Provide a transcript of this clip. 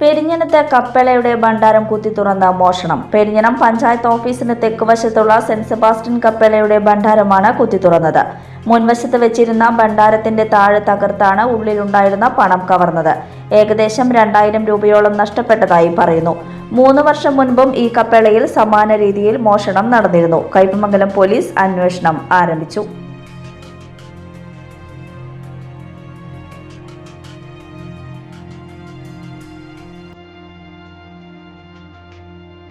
മുൻവശത്തെ കപ്പളയുടെ ഭണ്ഡാരം കുത്തി തുറന്ന മോഷണം. പെരിഞ്ഞനം പഞ്ചായത്ത് ഓഫീസിന് തെക്കുവശത്തുള്ള സെന്റ് സെബാസ്റ്റ്യൻ കപ്പളയുടെ ഭണ്ഡാരമാണ് കുത്തി തുറന്നത്. മുൻവശത്ത് വെച്ചിരുന്ന ഭണ്ഡാരത്തിന്റെ താഴെ തകർത്താണ് ഉള്ളിലുണ്ടായിരുന്ന പണം കവർന്നത്. ഏകദേശം രണ്ടായിരം രൂപയോളം നഷ്ടപ്പെട്ടതായി പറയുന്നു. മൂന്ന് വർഷം മുൻപും ഈ കപ്പളയിൽ സമാന രീതിയിൽ മോഷണം നടന്നിരുന്നു. കൈപ്പമംഗലം പോലീസ് അന്വേഷണം ആരംഭിച്ചു.